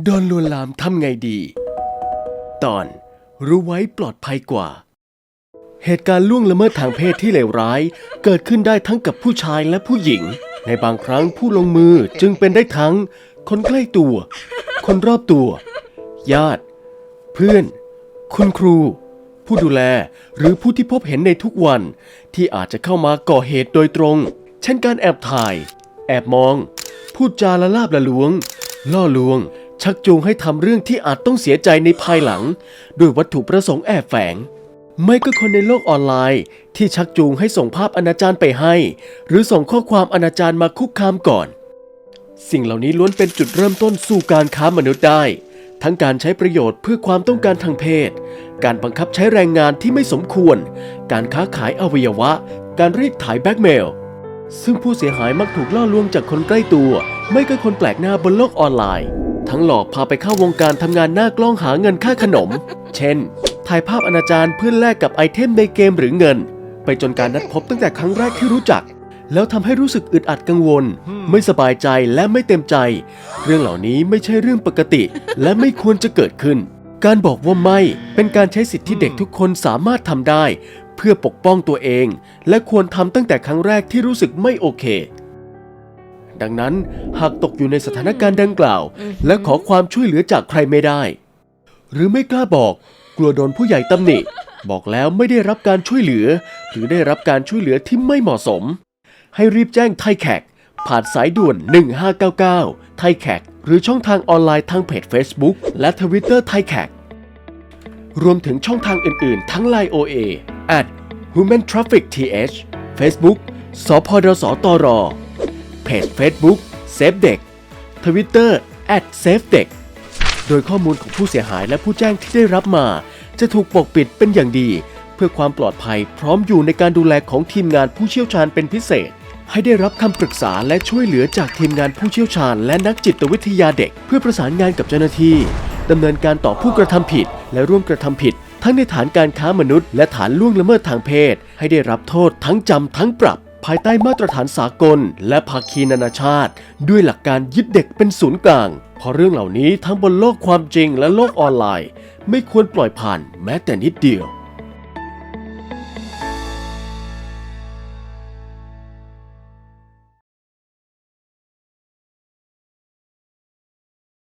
โดนลวนลามทำไงดี ตอนรู้ไว้ปลอดภัยกว่า เหตุการณ์ล่วงละเมิดทางเพศที่เลวร้าย เกิดขึ้นได้ทั้งกับผู้ชายและผู้หญิง ในบางครั้งผู้ลงมือจึงเป็นได้ทั้ง คนใกล้ตัว คนรอบตัว ญาติ เพื่อน คุณครู ผู้ดูแลหรือผู้ที่พบเห็นในทุกวัน ที่อาจจะเข้ามาก่อเหตุโดยตรง เช่นการแอบถ่าย แอบมอง พูดจาละลาบละลวง ล่อลวง ชักจูงให้ทำเรื่องที่อาจต้องเสียใจในภายหลัง ด้วยวัตถุประสงค์แอบแฝง ไม่ก็คนในโลกออนไลน์ ที่ชักจูงให้ส่งภาพอนาจารไปให้ หรือส่งข้อความอนาจารมาคุกคามก่อน สิ่งเหล่านี้ล้วนเป็นจุดเริ่มต้นสู่การค้ามนุษย์ได้ ทั้งการใช้ประโยชน์เพื่อความต้องการทางเพศ การบังคับใช้แรงงานที่ไม่สมควร การค้าขายอวัยวะ การรีดถ่ายแบล็กเมลซึ่งผู้เสียหายมักถูกล่อลวงจากคนใกล้ตัว ไม่ก็คนแปลกหน้าบนโลกออนไลน์ ทั้งหลอกพาไปเข้าวงการทำงานหน้ากล้องหาเงินค่าขนม เช่น ถ่ายภาพอนาจารเพื่อแลกกับไอเทมในเกมหรือเงิน ไปจนการนัดพบตั้งแต่ครั้งแรกที่รู้จัก แล้วทำให้รู้สึกอึดอัดกังวล ไม่สบายใจและไม่เต็มใจ เรื่องเหล่านี้ไม่ใช่เรื่องปกติ และไม่ควรจะเกิดขึ้น การบอกว่าไม่เป็นการใช้สิทธิที่เด็กทุกคนสามารถทำได้ เพื่อปกป้องตัวเอง และควรทำตั้งแต่ครั้งแรกที่รู้สึกไม่โอเค ดังนั้นหากตกอยู่ในสถานการณ์ดังกล่าว และขอความช่วยเหลือจากใครไม่ได้ หรือไม่กล้าบอก กลัวโดนผู้ใหญ่ตำหนิ บอกแล้วไม่ได้รับการช่วยเหลือ หรือได้รับการช่วยเหลือที่ไม่เหมาะสม ให้รีบแจ้งไทยแขก ผ่านสายด่วน 1599 ไทยแขก หรือช่องทางออนไลน์ทางเพจ Facebook และ Twitter ไทยแขกรวมถึงช่องทางอื่น ๆ ทั้ง Line OA at Human Traffic TH Facebook สพดสตร เพจ Facebook Safe เด็ก Twitter at Safe เด็กโดยข้อมูลของผู้เสียหายและผู้แจ้งที่ได้รับมา จะถูกปกปิดเป็นอย่างดี เพื่อความปลอดภัยพร้อมอยู่ในการดูแลของทีมงานผู้เชี่ยวชาญเป็นพิเศษ ให้ได้รับคำปรึกษาและช่วยเหลือจากทีมงานผู้เชี่ยวชาญ และนักจิตวิทยาเด็ก เพื่อประสานงานกับเจ้าหน้าที่ดำเนินการต่อผู้กระทำผิด และร่วมกระทำผิด ทั้งในฐานการค้ามนุษย์ และฐานล่วงละเมิดทางเพศ ให้ได้รับโทษทั้งจำทั้งปรับ ภายใต้มาตรฐานสากล และภาคีนานาชาติ ด้วยหลักการยึดเด็กเป็นศูนย์กลาง เพราะเรื่องเหล่านี้ทั้งบนโลกความจริงและโลกออนไลน์ ไม่ควรปล่อยผ่านแม้แต่นิดเดียว